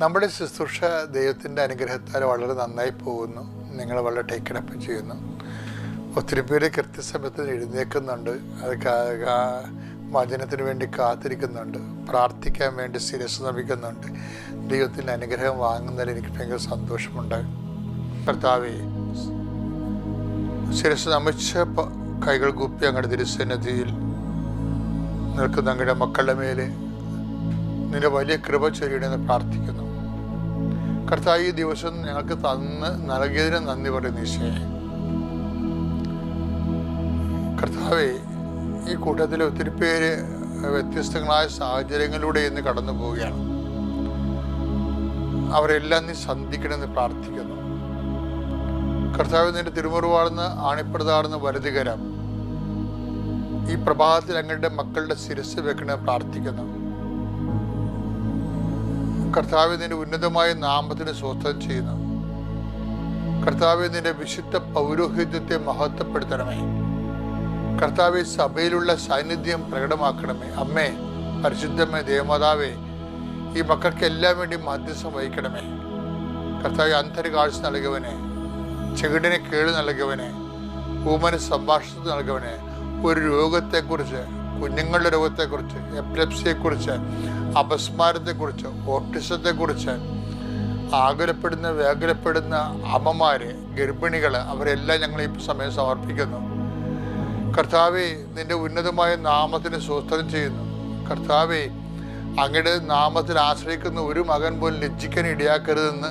നമ്മുടെ ശുശ്രൂഷ ദൈവത്തിന്റെ അനുഗ്രഹത്താൽ വളരെ നന്നായി പോകുന്നു. നിങ്ങൾ വളരെ ടേക്കണപ്പ് ചെയ്യുന്നു. ഒത്തിരി പേര് കൃത്യസമയത്ത് എഴുന്നേൽക്കുന്നുണ്ട്. അത് വചനത്തിന് വേണ്ടി കാത്തിരിക്കുന്നുണ്ട്. പ്രാർത്ഥിക്കാൻ വേണ്ടി ശിരസ് നമിക്കുന്നുണ്ട് ദൈവത്തിന്റെ അനുഗ്രഹം വാങ്ങുന്നതിൽ എനിക്ക് ഭയങ്കര സന്തോഷമുണ്ട്. കർത്താവേ ശിരസ് നമിച്ച കൈകൾ കൂപ്പി അങ്ങയുടെ തിരുസന്നിധിയിൽ നിൽക്കുന്ന അങ്ങയുടെ മക്കളുടെ മേലെ നിന്റെ വലിയ കൃപ ചൊരിയണമെന്ന് പ്രാർത്ഥിക്കുന്നു. കർത്താവ് ഈ ദിവസം ഞങ്ങൾക്ക് തന്ന് നൽകിയതിന് നന്ദി പറയുന്നു ഈശോയെ കർത്താവെ ഈ കൂട്ടത്തിൽ ഒത്തിരി പേര് വ്യത്യസ്തങ്ങളായ സാഹചര്യങ്ങളിലൂടെ ഇന്ന് കടന്നു പോവുകയാണ്. അവരെല്ലാം നീ സന്ധിക്കണമെന്ന് പ്രാർത്ഥിക്കുന്നു. കർത്താവ് നിന്റെ തിരുമുറിവാടുന്ന ആണിപ്രതാടുന്ന വരുതികരം ഈ പ്രഭാതത്തിൽ അങ്ങയുടെ മക്കളുടെ ശിരസ് വെക്കണമെന്ന് പ്രാർത്ഥിക്കുന്നു. കർത്താവ് നിന്റെ ഉന്നതമായ നാമത്തിന് സ്വസ്ഥം ചെയ്യുന്നു. കർത്താവ് നിന്റെ വിശുദ്ധ പൗരോഹിത്യത്തെ മഹത്വപ്പെടുത്തണമേ. കർത്താവ് സഭയിലുള്ള സാന്നിധ്യം പ്രകടമാക്കണമേ. അമ്മേ പരിശുദ്ധമേ ദേവമാതാവേ ഈ മക്കൾക്ക് എല്ലാം വേണ്ടി മധ്യസ്ഥം വഹിക്കണമേ. കർത്താവ് അന്തരകാഴ്ച നൽകിയവനെ ചെകിടിനെ കേട് നൽകിയവനെ ഊമന് സംഭാഷണത്തിൽ നൽകിയവനെ ഒരു രോഗത്തെക്കുറിച്ച് കുഞ്ഞുങ്ങളുടെ രോഗത്തെക്കുറിച്ച് എപ്പിലെപ്സിയെക്കുറിച്ച് അപസ്മാരത്തെക്കുറിച്ച് ഓട്ടിസത്തെക്കുറിച്ച് ആകുലപ്പെടുന്ന വ്യാകുലപ്പെടുന്ന അമ്മമാര് ഗർഭിണികൾ അവരെല്ലാം ഞങ്ങൾ ഈ സമയം സമർപ്പിക്കുന്നു. കർത്താവെ നിന്റെ ഉന്നതമായ നാമത്തിന് സ്വസ്ഥം ചെയ്യുന്നു. കർത്താവെ അങ്ങയുടെ നാമത്തിൽ ആശ്രയിക്കുന്ന ഒരു മകൻ പോലും ലജ്ജിക്കാൻ ഇടയാക്കരുതെന്ന്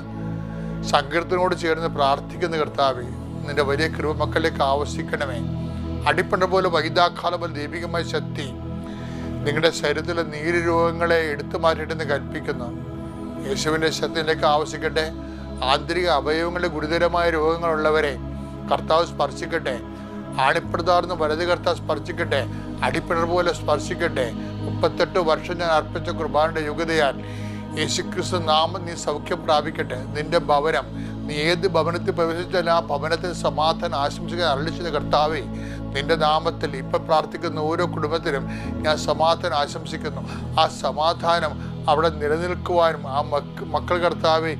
സങ്കീർത്തനോട് ചേർന്ന് പ്രാർത്ഥിക്കുന്ന കർത്താവെ. നിന്റെ വലിയ കൃപ മക്കളിലേക്ക് ആവശ്യിക്കണമേ അടിപ്പണ്ട പോലെ വൈദാഖാലം പോലെ ദൈവികമായ ശക്തി നിങ്ങളുടെ ശരീരത്തിലെ നീര് രോഗങ്ങളെ എടുത്തു മാറ്റിയിട്ടെന്ന് കൽപ്പിക്കുന്നു. യേശുവിന്റെ ശക്തിയിലേക്ക് ആവശ്യിക്കട്ടെ. ആന്തരിക അവയവങ്ങളുടെ ഗുരുതരമായ രോഗങ്ങളുള്ളവരെ കർത്താവ് സ്പർശിക്കട്ടെ. ആണിപ്രതാർന്ന് വലത് കർത്താവ് സ്പർശിക്കട്ടെ. അടിപ്പിണർ പോലെ സ്പർശിക്കട്ടെ. മുപ്പത്തെട്ട് വർഷം ഞാൻ അർപ്പിച്ച കുർബാനയുടെ യോഗ്യതയാൽ യേശുക്രിസ്തു നാമം നീ സൗഖ്യം പ്രാപിക്കട്ടെ. നിന്റെ ഭവനം നീ ഏത് ഭവനത്തിൽ പ്രവേശിച്ചാലും ആ ഭവനത്തിൽ സമാധാനം ആശംസിക്കാൻ അരളിച്ചത് കർത്താവേ നിന്റെ നാമത്തിൽ ഇപ്പം പ്രാർത്ഥിക്കുന്ന ഓരോ കുടുംബത്തിലും ഞാൻ സമാധാനം ആശംസിക്കുന്നു. ആ സമാധാനം അവിടെ നിലനിൽക്കുവാനും ആ മക്ക് മക്കൾ കർത്താവെ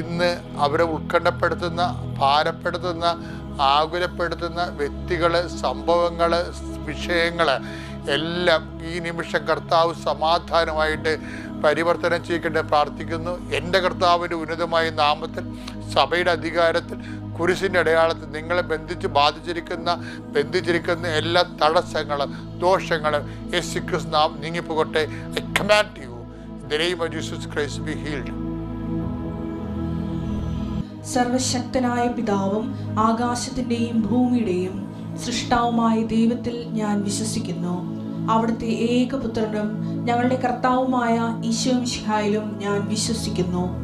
ഇന്ന് അവരെ ഉത്കണ്ഠപ്പെടുത്തുന്ന ഭാരപ്പെടുത്തുന്ന ആകുലപ്പെടുത്തുന്ന വ്യക്തികൾ സംഭവങ്ങൾ വിഷയങ്ങൾ എല്ലാം ഈ നിമിഷം കർത്താവ് സമാധാനമായിട്ട് പരിവർത്തനം ചെയ്യിക്കേണ്ട പ്രാർത്ഥിക്കുന്നു. എന്റെ കർത്താവിന്റെ ഉന്നതമായ നാമത്തിൽ സഭയുടെ അധികാരത്തിൽ കുരിശിന്റെ അടയാളത്തിൽ നിങ്ങളെ ബന്ധിച്ച് ബാധിച്ചിരിക്കുന്ന ബന്ധിച്ചിരിക്കുന്ന എല്ലാ തടസ്സങ്ങളും ദോഷങ്ങളും യേശു ക്രിസ് നാം നീങ്ങിപ്പോകട്ടെ. I command you the Jesus Christ be healed സർവശക്തനായ പിതാവും ആകാശത്തിന്റെയും ഭൂമിയുടെയും സൃഷ്ടാവുമായ ദൈവത്തിൽ ഞാൻ വിശ്വസിക്കുന്നു. അവിടുത്തെ ഏകപുത്രനും ഞങ്ങളുടെ കർത്താവുമായ ഈശോ മിഷിഹായിലും ഞാൻ വിശ്വസിക്കുന്നു.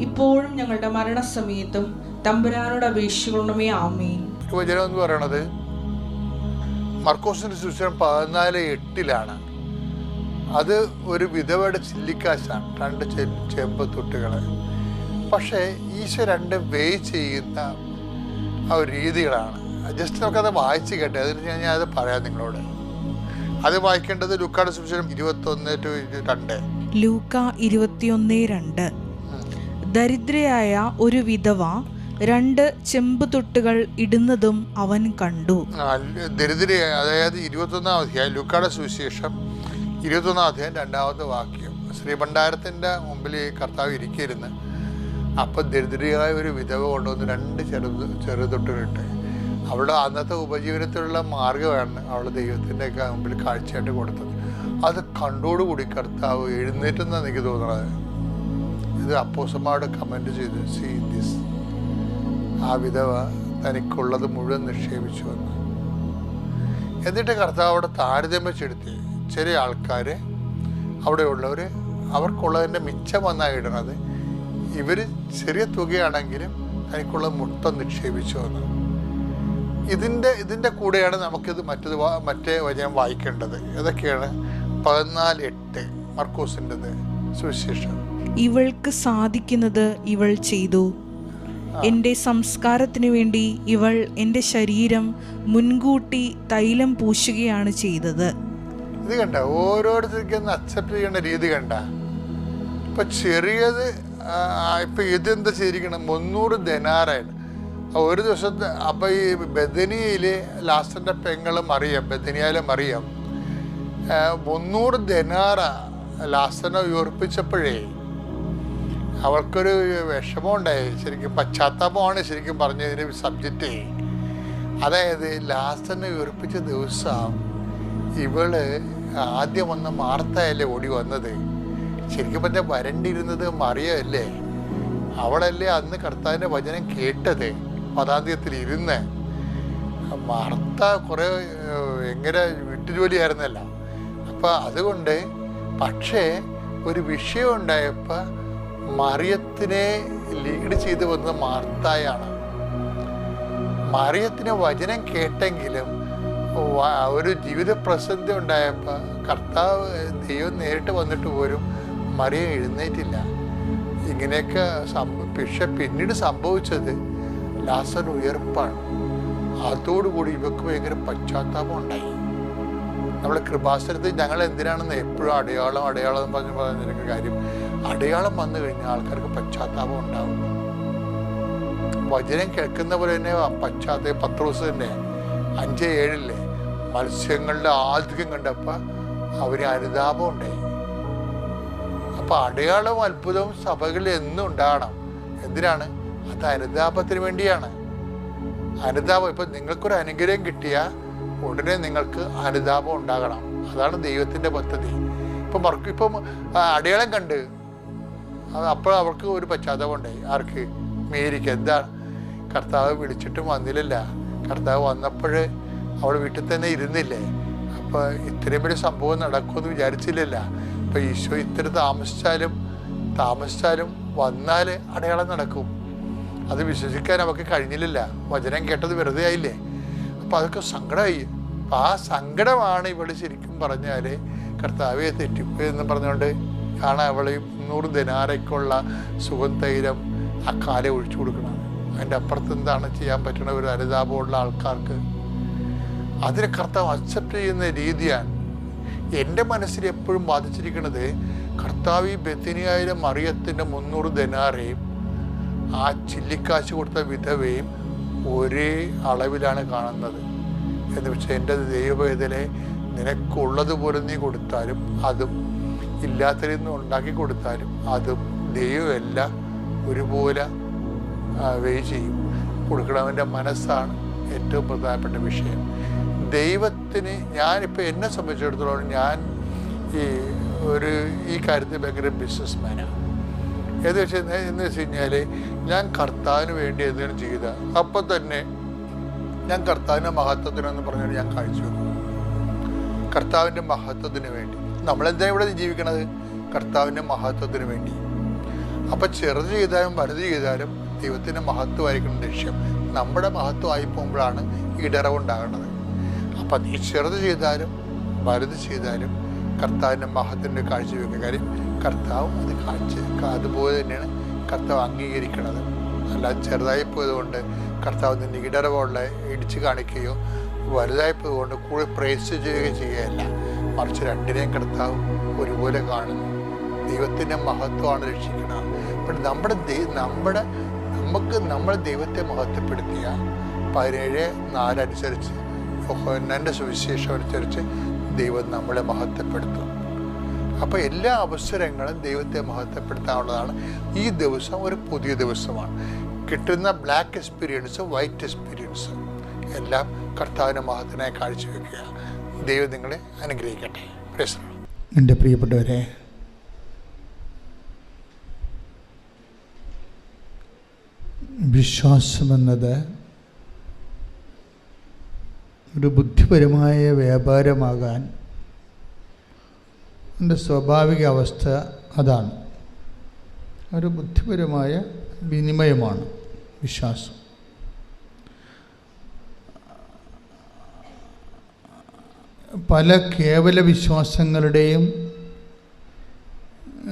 ഇപ്പോഴും ഞങ്ങളുടെ മരണസമയത്തും തമ്പുരാനോട് അപേക്ഷിക്കണമേ ആമേൻ. വചനം എന്ന് പറയണത് മർക്കോസിന്റെ സുവിശേഷം പതിനാല് എട്ടിലാണ്. അത് ഒരു വിധവയുടെ ചില്ലിക്കാശാണ് രണ്ട് ചെമ്പ് തൊട്ടുകൾ പക്ഷേ ഈശോ രണ്ട് വേ ചെയ്യുന്ന ആ ഒരു രീതികളാണ്. ജസ്റ്റ് നമുക്കത് വായിച്ച് കേട്ടെ അതിന് ഞാൻ ഞാനത് അത് പറയാം നിങ്ങളോട്. അത് വായിക്കേണ്ടത് ലുക്കാട് സുവിശേഷം ഇരുപത്തൊന്ന് ടു രണ്ട്. ലൂക്ക ഇരുപത്തിയൊന്ന് രണ്ട്. ദരിദ്രയായ ഒരു വിധവ രണ്ട് ചെമ്പ് തൊട്ടുകൾ ഇടുന്നതും അവൻ കണ്ടു. ദരിദ്രയായ അതായത് ഇരുപത്തൊന്നാം അധ്യായം ലുക്കാട സുവിശേഷം ഇരുപത്തൊന്നാം അധ്യായം രണ്ടാമത്തെ വാക്യം. ശ്രീ ശ്രീഭണ്ഡാരത്തിന്റെ മുമ്പിൽ കർത്താവ് ഇരിക്കരുന്ന്. അപ്പം ദരിദ്രയായ ഒരു വിധവ കൊണ്ടുവന്ന് രണ്ട് ചെറുത് ചെറുതൊട്ടുകളിട്ട്. അവളുടെ അന്നത്തെ ഉപജീവനത്തിലുള്ള മാർഗമാണ് അവൾ ദൈവത്തിന്റെ മുമ്പിൽ കാഴ്ചയായിട്ട് കൊടുത്തത്. അത് കണ്ടോടുകൂടി കർത്താവ് എഴുന്നേറ്റെന്നാണ് എനിക്ക് തോന്നുന്നത്. ഇത് അപ്പോസന്മാരോട് കമന്റ് ചെയ്തു സി ദിസ് ആ വിധവ തനിക്കുള്ളത് മുഴുവൻ നിക്ഷേപിച്ചു എന്ന്. എന്നിട്ട് കർത്താവ് അവിടെ താരതമ്യപ്പെടുത്തി ചില ആൾക്കാർ അവിടെയുള്ളവർ അവർക്കുള്ളതിന്റെ മിച്ചം വന്നാണ് ഇടണത് ഇവർ ചെറിയ തുകയാണെങ്കിലും തനിക്കുള്ള മുട്ടം നിക്ഷേപിച്ചു എന്ന്. ഇതിന്റെ ഇതിന്റെ കൂടെയാണ് നമുക്കിത് മറ്റത് മറ്റേ വചനം വായിക്കേണ്ടത്. ഏതൊക്കെയാണ് പതിനാല് എട്ട് മർക്കോസിന്റെത് സുവിശേഷം. ഇവൾക്ക് സാധിക്കുന്നത് ഇവൾ ചെയ്തു. എന്റെ സംസ്കാരത്തിനു വേണ്ടി ഇവൾ എന്റെ ശരീരം മുൻകൂട്ടി തൈലം പൂശുകയാണ് ചെയ്തത്. ഇത് കണ്ട ഓരോരുത്തർക്കും അക്സെപ്റ്റ് ചെയ്യേണ്ട രീതി കണ്ട. ഇപ്പൊ ചെറിയത് ഇപ്പൊ ഇതെന്താ ചെയ്തിരിക്കണം? മുന്നൂറ് ധനാറാണ് ഒരു ദിവസം അപ്പൊ ഈ ബദനിയയിൽ ലാസ്റ്റന്റെ പെങ്ങളും അറിയാം ബദനിയാലും അറിയാം. മുന്നൂറ് ധനാറ ലാസ്റ്റനെ ഉയർപ്പിച്ചപ്പോഴേ അവൾക്കൊരു വിഷമം ഉണ്ടായി ശരിക്കും പശ്ചാത്താപമാണ് ശരിക്കും പറഞ്ഞതിന് സബ്ജക്റ്റ് അതായത് ലാസ്റ്റിനെ വീർപ്പിച്ച ദിവസം ഇവൾ ആദ്യം വന്ന് മാർത്തയല്ലേ ഓടി വന്നത്. ശരിക്കും പറഞ്ഞാൽ വരണ്ടിരുന്നത് മറിയല്ലേ? അവളല്ലേ അന്ന് കർത്താവിന്റെ വചനം കേട്ടത്. പതാന്ത്യത്തിൽ ഇരുന്ന്. മാർത്ത കുറേ എങ്ങനെ വീട്ടുജോലിയായിരുന്നല്ല. അപ്പം അതുകൊണ്ട് പക്ഷേ ഒരു വിഷയം ഉണ്ടായപ്പോൾ മറിയത്തിനെ ലീഡ് ചെയ്ത് വന്നത് മാർത്തായാണ്. മറിയത്തിന് വചനം കേട്ടെങ്കിലും ഒരു ജീവിത പ്രസന്ധി ഉണ്ടായപ്പോൾ കർത്താവ് ദൈവം നേരിട്ട് വന്നിട്ട് പോലും മറിയ എഴുന്നേറ്റില്ല. ഇങ്ങനെയൊക്കെ സംഭവം പക്ഷെ പിന്നീട് സംഭവിച്ചത് ലാസർ ഉയർപ്പാണ്. അതോടുകൂടി ഇവക്ക് ഭയങ്കര പശ്ചാത്താപം ഉണ്ടായി. നമ്മുടെ കൃപാസനത്തിൽ ഞങ്ങൾ എന്തിനാണെന്ന് എപ്പോഴും അടയാളം അടയാളം പറഞ്ഞ് പറഞ്ഞിരിക്കുന്ന കാര്യം. അടയാളം വന്നു കഴിഞ്ഞാൽ ആൾക്കാർക്ക് പശ്ചാത്താപം ഉണ്ടാവും. വചനം കേൾക്കുന്ന പോലെ തന്നെ പശ്ചാത്ത പത്ത് ദിവസം തന്നെ അഞ്ച് ഏഴില്ലേ? മത്സ്യങ്ങളുടെ ആധികം കണ്ടപ്പോൾ അവന് അനുതാപം ഉണ്ടായി. അപ്പൊ അടയാളവും അത്ഭുതവും സഭകളിൽ എന്നും ഉണ്ടാകണം. എന്തിനാണ്? അത് അനുതാപത്തിന് വേണ്ടിയാണ്. അനുതാപം ഇപ്പൊ നിങ്ങൾക്കൊരു അനുഗ്രഹം കിട്ടിയാൽ ഉടനെ നിങ്ങൾക്ക് അനുതാപം ഉണ്ടാകണം. അതാണ് ദൈവത്തിന്റെ പദ്ധതി. ഇപ്പൊ മറക്കും ഇപ്പം അടയാളം കണ്ട് അത് അപ്പോൾ അവർക്ക് ഒരു പശ്ചാത്തലം ഉണ്ടായി ആർക്ക്? മേരിക്ക്. എന്താണ്? കർത്താവ് വിളിച്ചിട്ടും വന്നില്ലല്ല കർത്താവ് വന്നപ്പോൾ അവൾ വീട്ടിൽ തന്നെ ഇരുന്നില്ലേ? അപ്പോൾ ഇത്രയും വലിയ സംഭവം നടക്കുമെന്ന് വിചാരിച്ചില്ലല്ല. അപ്പോൾ ഈശോ ഇത്ര താമസിച്ചാലും താമസിച്ചാലും വന്നാൽ അടയാളം നടക്കും. അത് വിശ്വസിക്കാൻ അവർക്ക് കഴിഞ്ഞില്ലല്ല. വചനം കേട്ടത് വെറുതെ ആയില്ലേ? അപ്പോൾ അതൊക്കെ സങ്കടമായി. അപ്പം ആ സങ്കടമാണ് ഇവൾ ശരിക്കും പറഞ്ഞാൽ കർത്താവെ തെറ്റിപ്പോയി എന്ന് പറഞ്ഞുകൊണ്ട് ആണ് അവൾ മുന്നൂറ് ദിനാരയ്ക്കുള്ള സുഗന്ധൈരം ആ കാലെ ഒഴിച്ചു കൊടുക്കണം. അതിന്റെ അപ്പുറത്ത് എന്താണ് ചെയ്യാൻ പറ്റുന്ന ഒരു അനുതാപമുള്ള ആൾക്കാർക്ക്? അതിനെ കർത്താവ് അക്സെപ്റ്റ് ചെയ്യുന്ന രീതിയാണ്. എന്റെ മനസ്സിൽ എപ്പോഴും ബാധിച്ചിരിക്കുന്നത് കർത്താവ് ഈ ബത്തിനിയായിരം മറിയത്തിന്റെ മുന്നൂറ് ദിനാറേയും ആ ചില്ലിക്കാശ് കൊടുത്ത വിധവയും ഒരേ അളവിലാണ് കാണുന്നത്. എന്ന് വെച്ചാൽ എന്റെ ദൈവവേദനെ നിനക്കുള്ളതുപോലെ നീ കൊടുത്താലും അതും ഇല്ലാത്തതിൽ നിന്ന് ഉണ്ടാക്കി കൊടുത്താലും അതും ദൈവമല്ല ഒരുപോലെ വേ ചെയ്യും. കൊടുക്കണവന്റെ മനസ്സാണ് ഏറ്റവും പ്രധാനപ്പെട്ട വിഷയം. ദൈവത്തിന് ഞാനിപ്പോൾ എന്നെ സംബന്ധിച്ചിടത്തോളം ഞാൻ ഈ ഒരു ഈ കാര്യത്തിൽ ഭയങ്കര ബിസിനസ്മാനാണ് ഏത് വെച്ച് എന്ന് വെച്ച് കഴിഞ്ഞാൽ ഞാൻ കർത്താവിന് വേണ്ടി എന്തെങ്കിലും ചെയ്ത അപ്പം തന്നെ ഞാൻ കർത്താവിന്റെ മഹത്വത്തിനെന്ന് പറഞ്ഞാൽ ഞാൻ കാഴ്ചവെക്കും കർത്താവിന്റെ മഹത്വത്തിന് വേണ്ടി. നമ്മളെന്താ ഇവിടെ ജീവിക്കണത്? കർത്താവിന്റെ മഹത്വത്തിന് വേണ്ടി. അപ്പം ചെറുത് ചെയ്താലും വലുത് ചെയ്താലും ദൈവത്തിന്റെ മഹത്വമായിരിക്കണം ലക്ഷ്യം. നമ്മുടെ മഹത്വമായി പോകുമ്പോഴാണ് ഇടറവുണ്ടാകുന്നത് അപ്പം നീ ചെറുത് ചെയ്താലും വലുത് ചെയ്താലും കർത്താവിന്റെ മഹത്തിന്റെ കാഴ്ചവെക്കുന്ന കാര്യം കർത്താവ് അത് കാഴ്ച അതുപോലെ തന്നെയാണ് കർത്താവ് അംഗീകരിക്കുന്നത് അല്ലാതെ ചെറുതായി പോയതുകൊണ്ട് കർത്താവ് നിന്റെ ഇടറവുള്ള ഇടിച്ചു കാണിക്കുകയോ വലുതായി പോയതുകൊണ്ട് കൂടെ പ്രേസ് ചെയ്യുകയോ ചെയ്യുകയല്ല. മറിച്ച് രണ്ടിനെയും കിടത്താവ്. ഒരുപോലെ കാണുന്നു. ദൈവത്തിന്റെ മഹത്വമാണ് രക്ഷിക്കുന്നത് അപ്പം നമ്മുടെ നമ്മുടെ നമുക്ക് നമ്മൾ ദൈവത്തെ മഹത്വപ്പെടുത്തിയ പതിനേഴ് നാലനുസരിച്ച് യോഹന്നാന്റെ സുവിശേഷം അനുസരിച്ച് ദൈവം നമ്മളെ മഹത്വപ്പെടുത്തും. അപ്പോൾ എല്ലാ അവസരങ്ങളും ദൈവത്തെ മഹത്വപ്പെടുത്താനുള്ളതാണ്. ഈ ദിവസം ഒരു പുതിയ ദിവസമാണ്. കിട്ടുന്ന ബ്ലാക്ക് എക്സ്പീരിയൻസ് വൈറ്റ് എക്സ്പീരിയൻസ് എല്ലാം കർത്താവിന്റെ മഹത്തിനായി കാഴ്ചവെക്കുക. ദൈവം നിങ്ങളെ അനുഗ്രഹിക്കട്ടെ. എന്റെ പ്രിയപ്പെട്ടവരെ വിശ്വാസമെന്നത് ഒരു ബുദ്ധിപരമായ വ്യാപാരമാകാൻ എന്റെ സ്വാഭാവിക അവസ്ഥ അതാണ്. ഒരു ബുദ്ധിപരമായ വിനിമയമാണ് വിശ്വാസം. പല കേവല വിശ്വാസങ്ങളുടെയും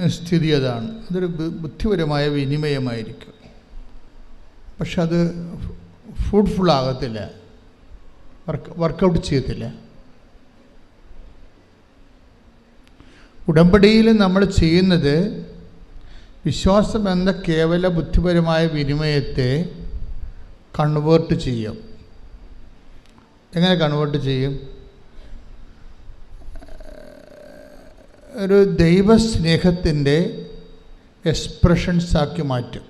സ്ഥിതി അതാണ്. അതൊരു ബുദ്ധിപരമായ വിനിമയമായിരിക്കും. പക്ഷെ അത് ഫ്രൂട്ട്ഫുൾ ആകത്തില്ല. വർക്ക് വർക്കൗട്ട് ചെയ്യത്തില്ല. ഉടമ്പടിയിൽ നമ്മൾ ചെയ്യുന്നത് വിശ്വാസം എന്ന കേവല ബുദ്ധിപരമായ വിനിമയത്തെ കൺവേർട്ട് ചെയ്യും. എങ്ങനെ കൺവേർട്ട് ചെയ്യും? ഒരു ദൈവസ്നേഹത്തിന്റെ എക്സ്പ്രഷൻസാക്കി മാറ്റും.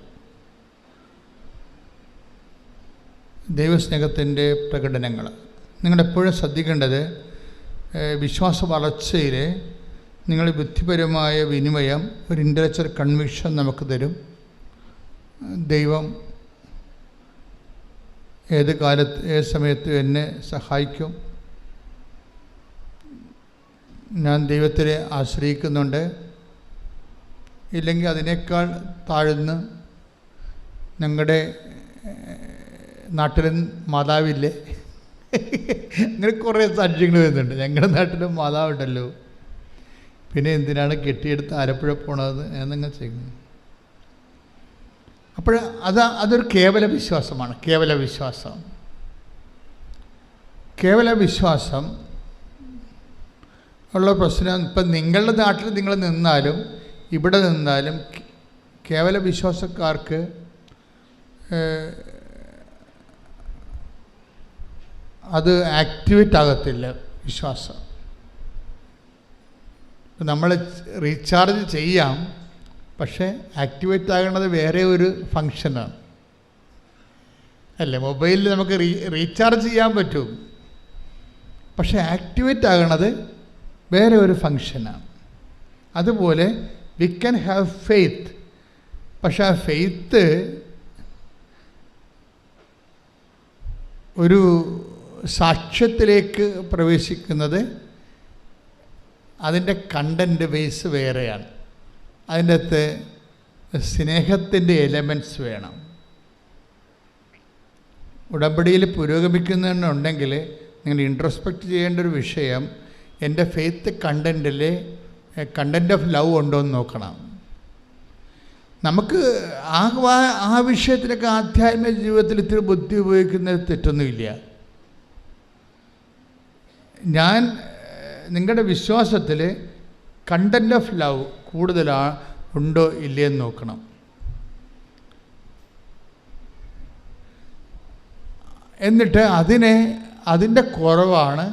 ദൈവസ്നേഹത്തിന്റെ പ്രകടനങ്ങൾ. നിങ്ങളെപ്പോഴും ശ്രദ്ധിക്കേണ്ടത് വിശ്വാസ വളർച്ചയിൽ നിങ്ങൾ ബുദ്ധിപരമായ വിനിമയം ഒരു ഇന്റലക്ച്വൽ കൺവിക്ഷൻ നമുക്ക് തരും. ദൈവം ഏത് കാലത്ത് ഏത് സമയത്തും എന്നെ സഹായിക്കും. ഞാൻ ദൈവത്തിനെ ആശ്രയിക്കുന്നുണ്ട്. ഇല്ലെങ്കിൽ അതിനേക്കാൾ താഴ്ന്ന് ഞങ്ങളുടെ നാട്ടിലും മാതാവില്ലേ? അങ്ങനെ കുറേ സാക്ഷ്യങ്ങൾ വരുന്നുണ്ട്. ഞങ്ങളുടെ നാട്ടിലും മാതാവുണ്ടല്ലോ. പിന്നെ എന്തിനാണ് കെട്ടിയെടുത്ത് ആലപ്പുഴ പോണത്? എന്നങ്ങ് ചെയ്യുന്നു അപ്പോൾ അത് അതൊരു കേവല വിശ്വാസമാണ്. കേവല വിശ്വാസം. കേവല വിശ്വാസം ഉള്ള പ്രശ്നം. ഇപ്പം നിങ്ങളുടെ നാട്ടിൽ നിങ്ങൾ നിന്നാലും ഇവിടെ നിന്നാലും കേവല വിശ്വാസക്കാർക്ക് അത് ആക്ടിവേറ്റ് ആകത്തില്ല വിശ്വാസം. നമ്മൾ റീചാർജ് ചെയ്യാം പക്ഷേ ആക്ടിവേറ്റ് ആകേണ്ടത് വേറെ ഒരു ഫങ്ഷനാണ് അല്ലേ? മൊബൈലിൽ നമുക്ക് റീ റീചാർജ് ചെയ്യാൻ പറ്റും. പക്ഷേ ആക്ടിവേറ്റ് ആകണത് വേറെ ഒരു ഫങ്ഷനാണ് അതുപോലെ വി ക്യാൻ ഹാവ് ഫെയ്ത്ത് പക്ഷേ ആ ഫെയ്ത്ത് ഒരു സാക്ഷ്യത്തിലേക്ക് പ്രവേശിക്കുന്നത് അതിന്റെ കണ്ടന്റ് ബേസ് വേറെയാണ്. അതിന്റെ അകത്ത് സ്നേഹത്തിന്റെ എലമെന്റ്സ് വേണം. ഉടമ്പടിയിൽ പുരോഗമിക്കുന്നുണ്ടെങ്കിൽ നിങ്ങൾ ഇൻട്രോസ്പെക്റ്റ് ചെയ്യേണ്ട ഒരു വിഷയം എന്റെ ഫെയ്ത്ത് കണ്ടന്റിൽ കണ്ടന്റ് ഓഫ് ലവ് ഉണ്ടോ എന്ന് നോക്കണം. നമുക്ക് ആ ആ വിഷയത്തിലൊക്കെ ആധ്യാത്മിക ജീവിതത്തിൽ ഇത്തിരി ബുദ്ധി ഉപയോഗിക്കുന്നത് തെറ്റൊന്നുമില്ല. ഞാൻ നിങ്ങളുടെ വിശ്വാസത്തിൽ കണ്ടന്റ് ഓഫ് ലവ് കൂടുതലാ ഉണ്ടോ ഇല്ലയെന്ന് നോക്കണം. എന്നിട്ട് അതിനെ അതിന്റെ കുറവാണ്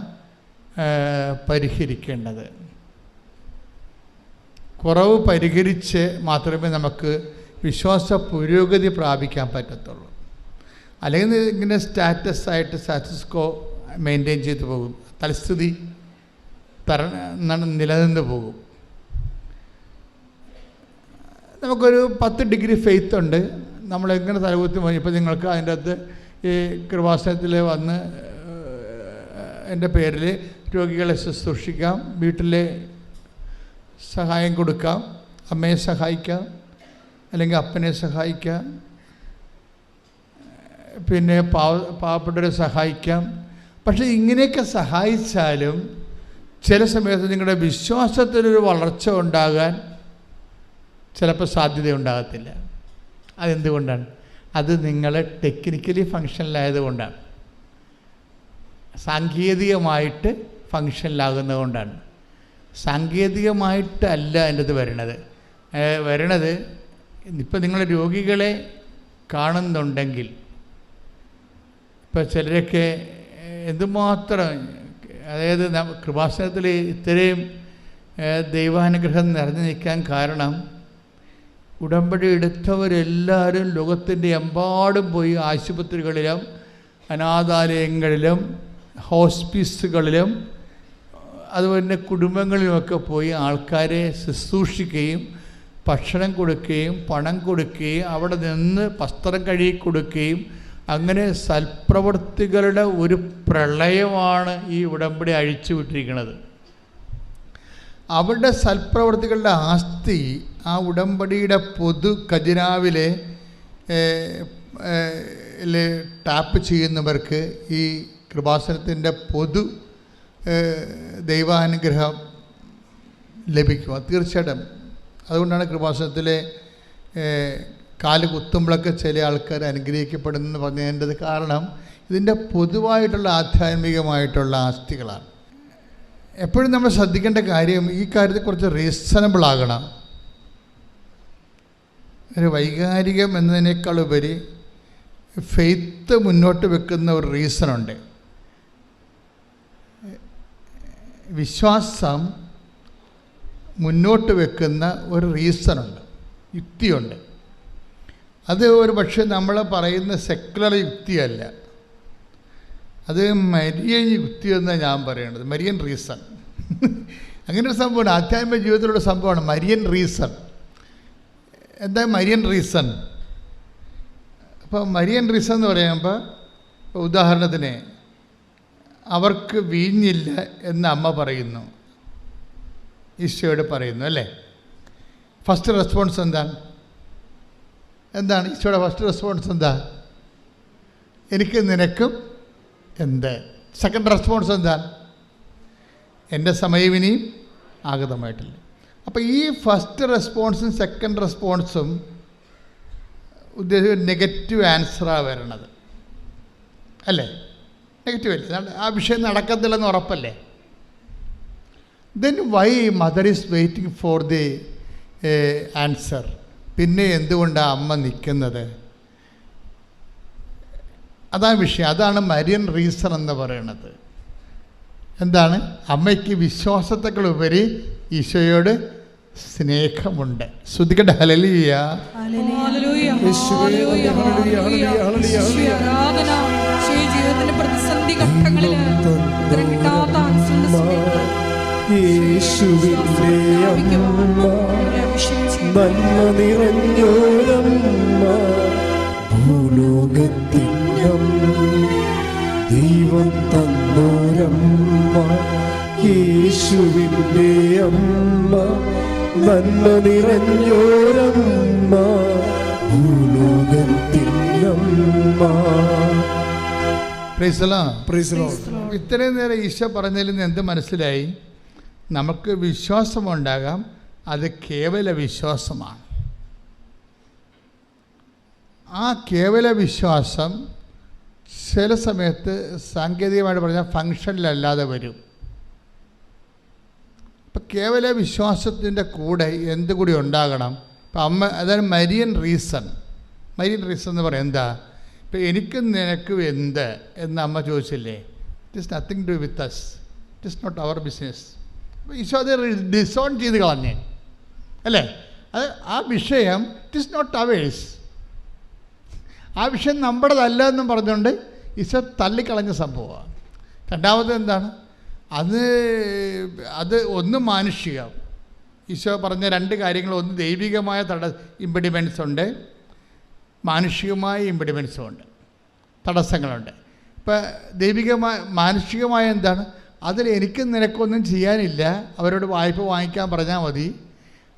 പരിഹരിക്കേണ്ടത്. കുറവ് പരിഹരിച്ച് മാത്രമേ നമുക്ക് വിശ്വാസ പുരോഗതി പ്രാപിക്കാൻ പറ്റത്തുള്ളൂ. അല്ലെങ്കിൽ ഇങ്ങനെ സ്റ്റാറ്റസ് ആയിട്ട് സ്റ്റാറ്റസ് കോ മെയിന്റെയിൻ ചെയ്തു പോകും. തലസ്ഥിതി തര നിലനിന്ന് പോകും. നമുക്കൊരു പത്ത് ഡിഗ്രി ഫെയ്ത്ത് ഉണ്ട്. നമ്മളെങ്ങനെ തലകുത്തി പോയി? ഇപ്പോൾ നിങ്ങൾക്ക് അതിന്റെ അകത്ത് ഈ കൃപാസനത്തിൽ വന്ന് എന്റെ പേരിൽ രോഗികളെ ശുശ്രൂഷിക്കാം. വീട്ടിലെ സഹായം കൊടുക്കാം. അമ്മയെ സഹായിക്കാം. അല്ലെങ്കിൽ അപ്പനെ സഹായിക്കാം. പിന്നെ പാവ പാവപ്പെട്ടവരെ സഹായിക്കാം. പക്ഷേ ഇങ്ങനെയൊക്കെ സഹായിച്ചാലും ചില സമയത്ത് നിങ്ങളുടെ വിശ്വാസത്തിനൊരു വളർച്ച ഉണ്ടാകാൻ ചിലപ്പോൾ സാധ്യത ഉണ്ടാകത്തില്ല അതെന്തുകൊണ്ടാണ്? അത് നിങ്ങൾ ടെക്നിക്കലി ഫങ്ഷനിലായതുകൊണ്ടാണ് സാങ്കേതികമായിട്ട് ഫങ്ഷനിലാകുന്നത് കൊണ്ടാണ് സാങ്കേതികമായിട്ടല്ല എന്റെ അത് വരണത് വരണത് ഇപ്പം നിങ്ങൾ രോഗികളെ കാണുന്നുണ്ടെങ്കിൽ ഇപ്പം ചിലരൊക്കെ എന്തുമാത്രം അതായത് കൃപാസനത്തിൽ ഇത്രയും ദൈവാനുഗ്രഹം നിറഞ്ഞു നിൽക്കാൻ കാരണം ഉടമ്പടി എടുത്തവരെല്ലാവരും ലോകത്തിന്റെ എമ്പാടും പോയി ആശുപത്രികളിലും അനാഥാലയങ്ങളിലും ഹോസ്പിസുകളിലും അതുപോലെ കുടുംബങ്ങളിലുമൊക്കെ പോയി ആൾക്കാരെ ശുശ്രൂഷിക്കുകയും ഭക്ഷണം കൊടുക്കുകയും പണം കൊടുക്കുകയും അവിടെ നിന്ന് വസ്ത്രം കഴുകി കൊടുക്കുകയും അങ്ങനെ സൽപ്രവർത്തികളുടെ ഒരു പ്രളയമാണ് ഈ ഉടമ്പടി അഴിച്ചു വിട്ടിരിക്കുന്നത് അവരുടെ സൽപ്രവർത്തികളുടെ ആസ്തി ആ ഉടമ്പടിയുടെ പൊതു ഖജനാവിലെ ടാപ്പ് ചെയ്യുന്നവർക്ക് ഈ കൃപാസനത്തിന്റെ പൊതു ദൈവാനുഗ്രഹം ലഭിക്കുക തീർച്ചയായിട്ടും. അതുകൊണ്ടാണ് കൃപാസനത്തിലെ കാൽ കുത്തുമ്പോഴൊക്കെ ചില ആൾക്കാർ അനുഗ്രഹിക്കപ്പെടുന്നു പറഞ്ഞതിന്റെ കാരണം ഇതിന്റെ പൊതുവായിട്ടുള്ള ആധ്യാത്മികമായിട്ടുള്ള ആസ്തികളാണ്. എപ്പോഴും നമ്മൾ ശ്രദ്ധിക്കേണ്ട കാര്യം ഈ കാര്യത്തിൽ കുറച്ച് റീസണബിൾ ആകണം. ഒരു വൈകാരികം എന്നതിനേക്കാളുപരി ഫെയ്ത്ത് മുന്നോട്ട് വെക്കുന്ന ഒരു റീസണുണ്ട് വിശ്വാസം മുന്നോട്ട് വെക്കുന്ന ഒരു റീസണുണ്ട്. യുക്തിയുണ്ട്. അത് ഒരു പക്ഷേ നമ്മൾ പറയുന്ന സെക്കുലർ യുക്തിയല്ല. അത് മരിയൻ യുക്തി എന്നാണ് ഞാൻ പറയുന്നത് മരിയൻ റീസൺ. അങ്ങനെ ഒരു സംഭവമാണ് ആധ്യാത്മിക ജീവിതത്തിലുള്ള സംഭവമാണ് മരിയൻ റീസൺ. എന്താ മരിയൻ റീസൺ? അപ്പോൾ മരിയൻ റീസൺ എന്ന് പറയുമ്പോൾ ഉദാഹരണത്തിന് അവർക്ക് വീഞ്ഞില്ല എന്ന് അമ്മ പറയുന്നു. ഈശോയോട് പറയുന്നു അല്ലേ? ഫസ്റ്റ് റെസ്പോൺസ് എന്താണ് എന്താണ് ഈശോയുടെ ഫസ്റ്റ് റെസ്പോൺസ് എന്താ? എനിക്ക് നിനക്കും എന്ത്? സെക്കൻഡ് റെസ്പോൺസ് എന്താണ് എന്റെ സമയം ഇനിയും ആഗതമായിട്ടില്ല. അപ്പോൾ ഈ ഫസ്റ്റ് റെസ്പോൺസും സെക്കൻഡ് റെസ്പോൺസും ഉദ്ദേശിച്ച നെഗറ്റീവ് ആൻസറാണ് വരണത്. അല്ലേ? നെഗറ്റീവ് അല്ലേ? ആ വിഷയം നടക്കത്തില്ലെന്ന് ഉറപ്പല്ലേ? Then why mother is waiting for the answer പിന്നെ എന്തുകൊണ്ടാണ് അമ്മ നിൽക്കുന്നത് അതാണ് വിഷയം. അതാണ് മരിയൻ റീസൺ എന്ന് പറയുന്നത് എന്താണ്? അമ്മയ്ക്ക് വിശ്വാസത്തെക്കാളുപരി ഈശോയോട് സ്നേഹമുണ്ട്. ശ്രുതിക്കട്ടെ ഹലലിയ ഹല്ലേലൂയ. ഹല്ലേലൂയ, ഹല്ലേലൂയ, പ്രതിസന്ധി ഘട്ടങ്ങളിൽ ഉത്തരം കിട്ടാത്ത യേശുവിന്റെ അമ്മ. നന്മ നിറഞ്ഞോരമ്മ ഭൂലോകത്തിനം ദൈവം തന്നോരമ്മ യേശുവിന്റെ അമ്മ നന്മ നിറഞ്ഞോരമ്മ ഭൂലോകത്തിനമ്മ ഇത്രയും നേരം ഈശോ പറഞ്ഞതിൽ നിന്ന് എന്ത് മനസ്സിലായി? നമുക്ക് വിശ്വാസമുണ്ടാകാം അത് കേവല വിശ്വാസമാണ്. ആ കേവല വിശ്വാസം ചില സമയത്ത് സാങ്കേതികമായിട്ട് പറഞ്ഞാൽ ഫങ്ഷനിലല്ലാതെ വരും. അപ്പം കേവല വിശ്വാസത്തിന്റെ കൂടെ എന്ത് കൂടി ഉണ്ടാകണം? ഇപ്പം അമ്മ അതായത് മരിയൻ റീസൺ. മരിയൻ റീസൺ എന്ന് പറയുന്നത് എന്താ? ഇപ്പം എനിക്കും നിനക്കും എന്ത്? എന്ന് അമ്മ ചോദിച്ചില്ലേ it is nothing to with us it is not our business അപ്പോൾ ഈശോ അത് ഡിസോൺ ചെയ്ത് കളഞ്ഞേ. അല്ലേ? അത് ആ വിഷയം ഇറ്റ് ഇസ് നോട്ട് അവേഴ്സ് ആ വിഷയം നമ്മുടേതല്ല എന്നും പറഞ്ഞുകൊണ്ട് ഈശോ തള്ളിക്കളഞ്ഞ സംഭവമാണ്. രണ്ടാമത് എന്താണ്? അത് അത് ഒന്ന് മാനുഷികം. ഈശോ പറഞ്ഞ രണ്ട് കാര്യങ്ങൾ ഒന്ന് ദൈവികമായ തട ഇമ്പിഡിമെൻസ് ഉണ്ട്. മാനുഷികമായ ഇമ്പിഡിമെൻസും ഉണ്ട്. തടസ്സങ്ങളുണ്ട്. ഇപ്പം ദൈവികമായ മാനുഷികമായ എന്താണ്? അതിൽ എനിക്കും നിനക്കൊന്നും ചെയ്യാനില്ല. അവരോട് വായ്പ വാങ്ങിക്കാൻ പറഞ്ഞാൽ മതി.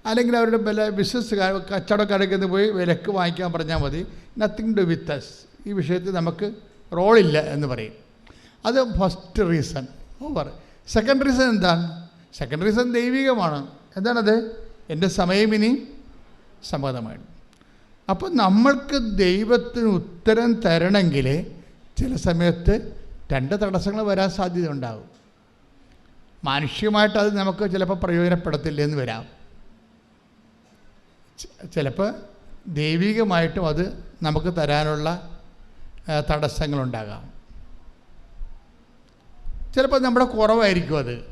അല്ലെങ്കിൽ അവരുടെ വില ബിസിനസ് കച്ചവടക്കാരൊക്കെ പോയി വിലക്ക് വാങ്ങിക്കാൻ പറഞ്ഞാൽ മതി. നത്തിങ് ടു വിത്ത് അസ് ഈ വിഷയത്തിൽ നമുക്ക് റോളില്ല എന്ന് പറയും. അത് first reason over second reason എന്താണ്? സെക്കൻഡ് റീസൺ ദൈവികമാണ്. എന്താണത്? എന്റെ സമയം ഇനി സമ്മതമായിട്ട് അപ്പോൾ നമ്മൾക്ക് ദൈവത്തിന് ഉത്തരം തരണമെങ്കിൽ ചില സമയത്ത് രണ്ട് തടസ്സങ്ങൾ വരാൻ സാധ്യത ഉണ്ടാകും മാനുഷികമായിട്ട് അത് നമുക്ക് ചിലപ്പോൾ പ്രയോജനപ്പെടത്തില്ല എന്ന് വരാം ചിലപ്പോൾ ദൈവികമായിട്ടും അത് നമുക്ക് തരാനുള്ള തടസ്സങ്ങളുണ്ടാകാം. ചിലപ്പോൾ നമ്മുടെ കുറവായിരിക്കും അത്.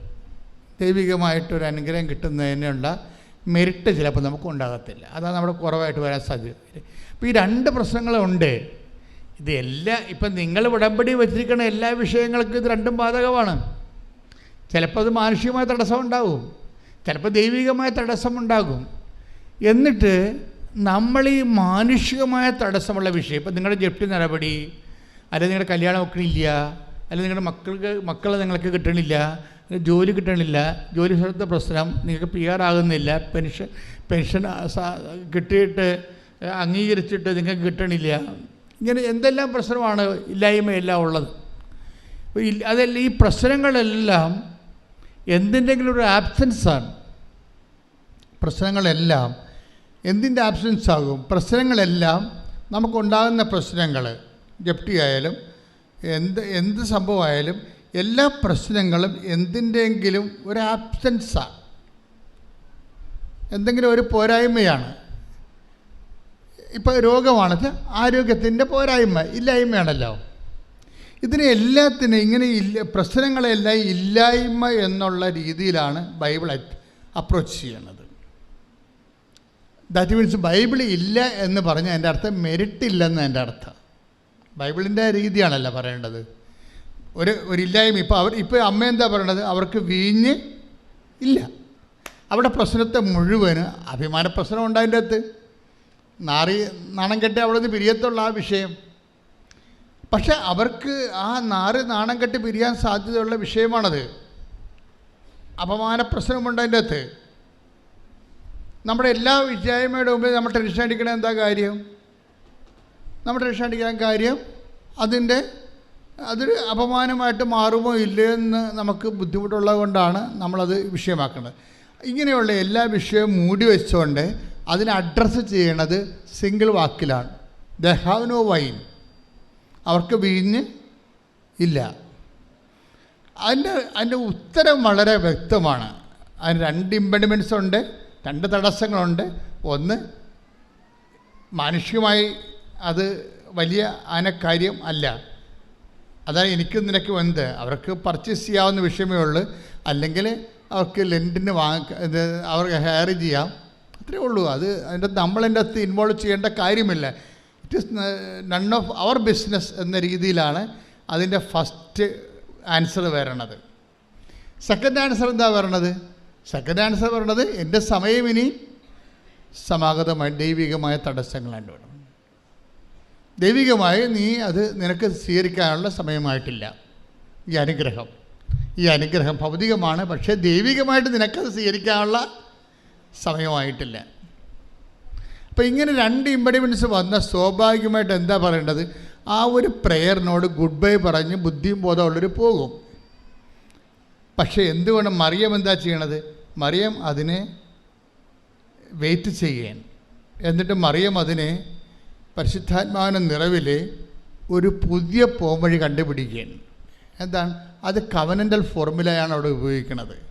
ദൈവികമായിട്ടൊരു അനുഗ്രഹം കിട്ടുന്നതിനുള്ള മെറിറ്റ് ചിലപ്പോൾ നമുക്ക് ഉണ്ടാകത്തില്ല. അതാണ് നമ്മുടെ കുറവായിട്ട് വരാൻ സാധ്യത അപ്പോൾ ഈ രണ്ട് പ്രശ്നങ്ങളുണ്ട്. ഇത് എല്ലാ ഇപ്പം നിങ്ങൾ ഉടമ്പടി വെച്ചിരിക്കുന്ന എല്ലാ വിഷയങ്ങൾക്കും ഇത് രണ്ടും ബാധകമാണ്. ചിലപ്പോൾ അത് മാനുഷികമായ തടസ്സം ഉണ്ടാകും. ചിലപ്പോൾ ദൈവികമായ തടസ്സം ഉണ്ടാകും. എന്നിട്ട് നമ്മൾ ഈ മാനുഷികമായ തടസ്സമുള്ള വിഷയം ഇപ്പം നിങ്ങളുടെ ജപ്തി നടപടി അല്ലെങ്കിൽ നിങ്ങളുടെ കല്യാണം ഒക്കെ ഇല്ല അല്ലെങ്കിൽ നിങ്ങളുടെ മക്കൾക്ക് മക്കളെ നിങ്ങൾക്ക് കിട്ടണില്ല ജോലി കിട്ടണില്ല ജോലി സ്ഥലത്തെ പ്രശ്നം നിങ്ങൾക്ക് പി ആർ ആകുന്നില്ല പെൻഷൻ പെൻഷൻ കിട്ടിയിട്ട് അംഗീകരിച്ചിട്ട് നിങ്ങൾക്ക് കിട്ടണില്ല. ഇങ്ങനെ എന്തെല്ലാം പ്രശ്നമാണ് ഇല്ലായ്മയെല്ലാം ഉള്ളത്? അതല്ല ഈ പ്രശ്നങ്ങളെല്ലാം എന്തിന്റെങ്കിലും ഒരു ആബ്സെൻസാണ് പ്രശ്നങ്ങളെല്ലാം എന്തിന്റെ ആബ്സെൻസ് ആകും? പ്രശ്നങ്ങളെല്ലാം നമുക്കുണ്ടാകുന്ന പ്രശ്നങ്ങൾ ജപ്തി ആയാലും എന്ത് എന്ത് സംഭവമായാലും എല്ലാ പ്രശ്നങ്ങളും എന്തിന്റെയെങ്കിലും ഒരു ആബ്സെൻസാണ് എന്തെങ്കിലും ഒരു പോരായ്മയാണ്. ഇപ്പോൾ രോഗമാണെന്ന് ആരോഗ്യത്തിന്റെ പോരായ്മ ഇല്ലായ്മയാണല്ലോ. ഇതിനെ എല്ലാത്തിനും ഇങ്ങനെ ഇല്ല പ്രശ്നങ്ങളെല്ലാം ഇല്ലായ്മ എന്നുള്ള രീതിയിലാണ് ബൈബിൾ അപ്രോച്ച് ചെയ്യുന്നത്. ദാറ്റ് മീൻസ് ബൈബിൾ ഇല്ല എന്ന് പറഞ്ഞാൽ എന്റെ അർത്ഥം മെരിറ്റ് ഇല്ലെന്ന് എന്റെ അർത്ഥം. ബൈബിളിന്റെ രീതിയാണല്ലോ പറയേണ്ടത്. ഒരു ഒരില്ലായ്മ. ഇപ്പോൾ അവർ ഇപ്പോൾ അമ്മ എന്താ പറയണത്? അവർക്ക് വീഞ്ഞ് ഇല്ല. അവിടെ പ്രശ്നത്തെ മുഴുവൻ അഭിമാന പ്രശ്നം ഉണ്ടതിന്റെ അകത്ത്. നാറി നാണം കെട്ടി അവിടെ നിന്ന് പിരിയത്തുള്ള ആ വിഷയം. പക്ഷെ അവർക്ക് ആ നാറ് നാണം കെട്ടി പിരിയാൻ സാധ്യതയുള്ള വിഷയമാണത്. അപമാന പ്രശ്നമുണ്ട് അതിന്റെ അകത്ത്. നമ്മുടെ എല്ലാ വിജയമയുടെ മുമ്പിൽ നമ്മൾ ടെൻഷൻ അടിക്കണ എന്താ കാര്യം? നമ്മൾ ടെൻഷൻ അടിക്കാൻ കാര്യം അതിന്റെ അതൊരു അപമാനമായിട്ട് മാറുമോ ഇല്ലയോ എന്ന് നമുക്ക് ബുദ്ധിമുട്ടുള്ളത് കൊണ്ടാണ് നമ്മളത് വിഷയമാക്കുന്നത്. ഇങ്ങനെയുള്ള എല്ലാ വിഷയവും മൂടി വെച്ചുകൊണ്ട് അതിനെ അഡ്രസ്സ് ചെയ്യണത് സിംഗിൾ വാക്കിലാണ്. ദ ഹാവ് നോ വൈൻ അവർക്ക് വീഞ്ഞ് ഇല്ല. അതിന്റെ അതിന്റെ ഉത്തരം വളരെ വ്യക്തമാണ്. അതിന് രണ്ട് ഇമ്പഡിമെന്റ്സ് ഉണ്ട് രണ്ട് തടസ്സങ്ങളുണ്ട്. ഒന്ന് മാനുഷികമായി അത് വലിയ ആനക്കാര്യം അല്ല. അതാണ് എനിക്ക് നിനക്ക് എന്ത് അവർക്ക് പർച്ചേസ് ചെയ്യാവുന്ന വിഷയമേ ഉള്ളൂ. അല്ലെങ്കിൽ അവർക്ക് ലെന്റിന് വാങ്ങ ഇത് അവർക്ക് ഹയർ ചെയ്യാം. അത്രേ ഉള്ളൂ. അത് അതിന്റെ നമ്മളതിന്റെ അകത്ത് ഇൻവോൾവ് ചെയ്യേണ്ട കാര്യമില്ല. It is none of our business എന്ന രീതിയിലാണ് അതിന്റെ ഫസ്റ്റ് ആൻസർ വരണത്. സെക്കൻഡ് ആൻസർ എന്താ വരണത്? സെക്കൻഡ് ആൻസർ പറയണത് എന്റെ സമയം ഇനി സമാഗതമായ ദൈവികമായ തടസ്സങ്ങളായിട്ട് വേണം ദൈവികമായി നീ അത് നിനക്ക് സ്വീകരിക്കാനുള്ള സമയമായിട്ടില്ല. ഈ അനുഗ്രഹം. ഈ അനുഗ്രഹം ഭൗതികമാണ് പക്ഷേ ദൈവികമായിട്ട് നിനക്കത് സ്വീകരിക്കാനുള്ള സമയമായിട്ടില്ല. അപ്പോൾ ഇങ്ങനെ രണ്ട് ഇമ്പഡിമെന്റ്സ് വന്ന സ്വാഭാവികമായിട്ട് എന്താ പറയേണ്ടത്? ആ ഒരു പ്രെയറിനോട് ഗുഡ് ബൈ പറഞ്ഞ് ബുദ്ധിയും ബോധമുള്ളവർ പോകും. പക്ഷേ എന്തുകൊണ്ട് മറിയം എന്താ ചെയ്യണത്? മറിയം അതിനെ വെയിറ്റ് ചെയ്യാൻ എന്നിട്ട് മറിയം അതിനെ പരിശുദ്ധാത്മാവിന്റെ നിറവിൽ ഒരു പുതിയ പോംവഴി കണ്ടുപിടിക്കുകയാണ്. എന്താണ്? അത് കവനന്റൽ ഫോർമുലയാണ് അവിടെ ഉപയോഗിക്കുന്നത്.